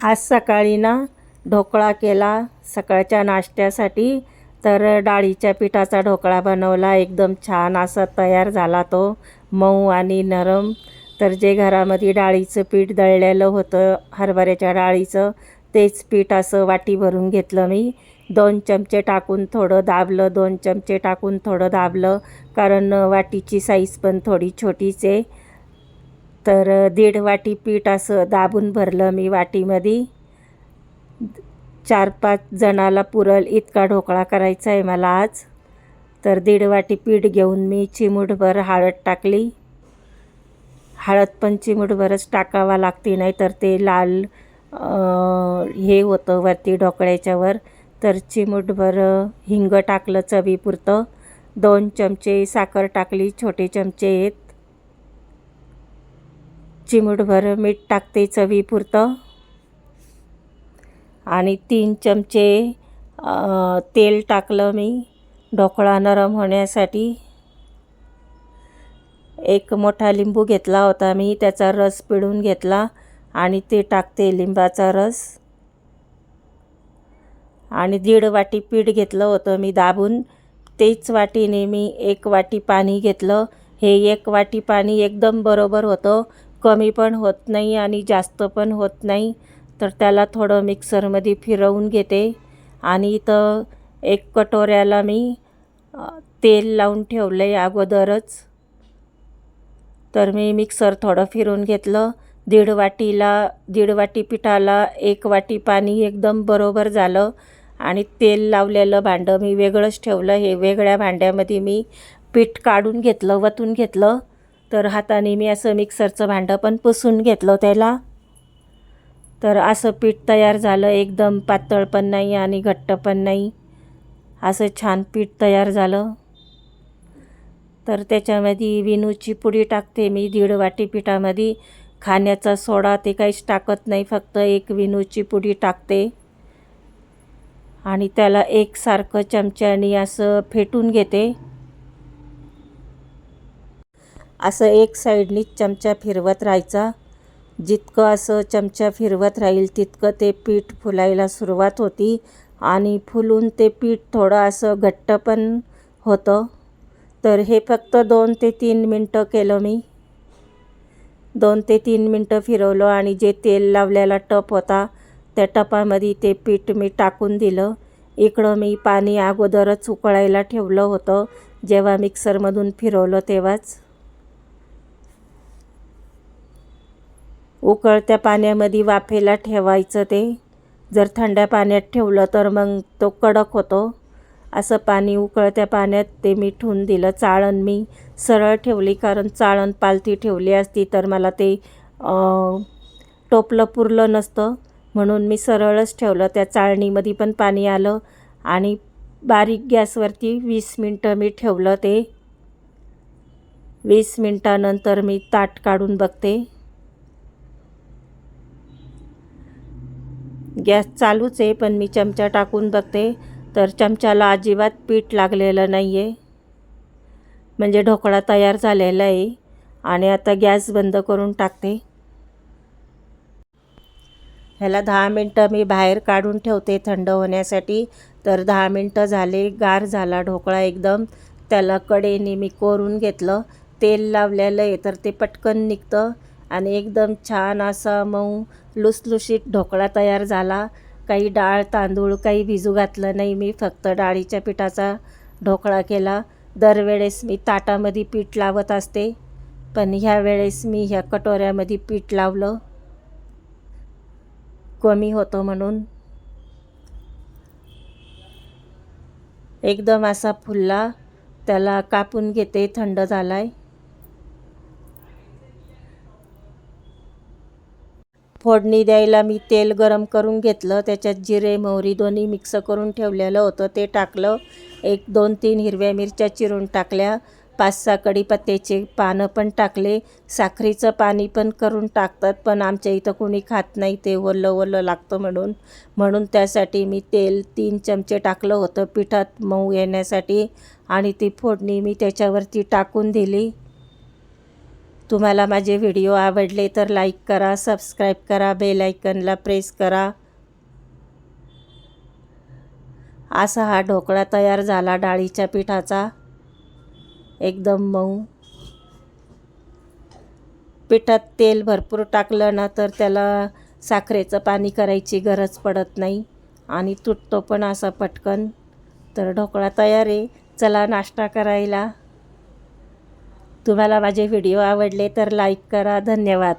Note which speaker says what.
Speaker 1: आज सकाळी ना ढोकळा केला सकाळच्या नाश्त्यासाठी तर डाळीच्या पिठाचा ढोकळा बनवला. एकदम छान असा तयार झाला तो मऊ आणि नरम. तर जे घरामध्ये डाळीचं पीठ दळलेलं होतं हरभऱ्याच्या डाळीचं तेच पीठ असं वाटी भरून घेतलं मी. दोन चमचे टाकून थोडं दाबलं दोन चमचे टाकून थोडं दाबलं कारण वाटीची साईज पण थोडी छोटीच आहे. तर दीड वाटी पीठ असं दाबून भरलं मी वाटीमध्ये. चार पाच जणाला पुरल इतका ढोकळा करायचा आहे मला आज. तर दीड वाटी पीठ घेऊन मी चिमूटभर हळद टाकली. हळद पण चिमूटभरच टाकावा लागते नाही तर ते लाल हे होतं वरती ढोकळ्याच्यावर. तर चिमूटभर हिंग टाकलं चवीपुरतं. दोन चमचे साखर टाकली छोटे चमचे आहेत. चिमूटभर मीठ टाकते चवीपुरतं. आणि तीन चमचे तेल टाकलं मी ढोकळा नरम होण्यासाठी. एक मोठा लिंबू घेतला होता मी त्याचा रस पिळून घेतला आणि ते टाकते लिंबाचा रस. आणि दीड वाटी पीठ घेतलं होतं मी दाबून. तेच वाटीने मी एक वाटी पाणी घेतलं. हे एक वाटी पाणी एकदम बरोबर होतं. कमी पण होत नाही आणि जास्त पण होत नाही तर त्याला थोडं मिक्सरमध्ये फिरवून घेते. आणि इथं एक कटोऱ्याला मी तेल लावून ठेवलं आहे अगोदरच. तर मी मिक्सर थोडं फिरून घेतलं. दीड वाटीला दीड वाटी पिठाला एक वाटी पाणी एकदम बरोबर झालं. आणि तेल लावलेलं भांडं मी वेगळंच ठेवलं. हे वेगळ्या भांड्यामध्ये मी पीठ काढून घेतलं वतून घेतलं. तर हाताने मी असं मिक्सरचं भांडं पण पुसून घेतलं त्याला. तर असं पीठ तयार झालं एकदम पातळ पण नाही आणि घट्ट पण नाही. असं छान पीठ तयार झालं. तर त्याच्यामध्ये विनूची पुडी टाकते मी दीड वाटी पिठामध्ये. खाण्याचा सोडा ते काहीच टाकत नाही फक्त एक विनूची पुडी टाकते. आणि त्याला एकसारखं चमच्याने असं फेटून घेते. असं एक साईडनीच चमचा फिरवत राहायचा. जितकं असं चमचा फिरवत राहील तितकं ते पीठ फुलायला सुरुवात होती आणि फुलून ते पीठ थोडं असं घट्ट पण होतं. तर हे फक्त दोन ते तीन मिनटं केलं मी. दोन ते तीन मिनटं फिरवलं आणि जे तेल लावलेला टप होता त्या टपामध्ये ते पीठ मी टाकून दिलं. इकडं मी पाणी अगोदरच उकळायला ठेवलं होतं जेव्हा मिक्सरमधून फिरवलं तेव्हाच. उकळत्या पाण्यामध्ये वाफेला ठेवायचं ते. जर थंड्या पाण्यात ठेवलं तर मग तो कडक होतो. असं पाणी उकळत्या पाण्यात ते मी ठेवून दिलं. चाळण मी सरळ ठेवली कारण चाळण पालथी ठेवली असती तर मला ते टोपलं पुरलं नसतं. म्हणून मी सरळच ठेवलं. त्या चाळणीमध्ये पण पाणी आलं आणि बारीक गॅसवरती वीस मिनटं मी ठेवलं ते. वीस मिनटानंतर मी ताट काढून बघते. गॅस चालूच आहे पण मी चमचा टाकून बघते. तर चमच्याला अजिबात पीठ लागलेलं नाही आहे म्हणजे ढोकळा तयार झालेला आहे आणि आता गॅस बंद करून टाकते. ह्याला दहा मिनटं मी बाहेर काढून ठेवते थंड होण्यासाठी. तर दहा मिनटं झाले गार झाला ढोकळा एकदम. त्याला कडेने मी कोरून घेतलं. तेल लावलेलं आहे तर ते पटकन निघतं. आणि एकदम छान असा मऊ लुसलुशीत ढोकळा तयार झाला. काही डाळ तांदूळ काही भिजू घातलं नाही मी फक्त डाळीच्या पिठाचा ढोकळा केला. दरवेळेस मी ताटामध्ये पीठ लावत असते पण ह्या वेळेस मी ह्या कटोऱ्यामध्ये पीठ लावलं. कमी होतं म्हणून. एकदम असा फुलला त्याला कापून घेते थंड झालाय. फोडणी द्यायला मी तेल गरम करून घेतलं. त्याच्यात जिरे मोहरी दोन्ही मिक्स करून ठेवलेलं होतं. ते टाकलं. एक दोन तीन हिरव्या मिरच्या चिरून टाकल्या. पाच सहा कढीपत्त्याचे पानं पण टाकले. साखरेचं पाणी पण करून टाकतात पण आमच्या इथं कोणी खात नाही. ते ओलं ओलं लागतं म्हणून. म्हणून त्यासाठी मी तेल तीन चमचे टाकलं होतं. पिठात मऊ येण्यासाठी आणि ती फोडणी मी त्याच्यावरती टाकून दिली. तुम्हाला माझे व्हिडिओ आवडले तर लाईक करा सबस्क्राईब करा बेल आयकनला प्रेस करा. असा हा ढोकळा तयार झाला डाळीच्या पिठाचा. एकदम मऊ. पिठात तेल भरपूर टाकलं ना तर त्याला साखरेचं पाणी करायची गरज पडत नाही. आणि तुटतो पण असा पटकन. तर ढोकळा तयार आहे. चला नाश्ता करायला. तुम्हाला माझे व्हिडिओ आवडले तर लाईक करा. धन्यवाद.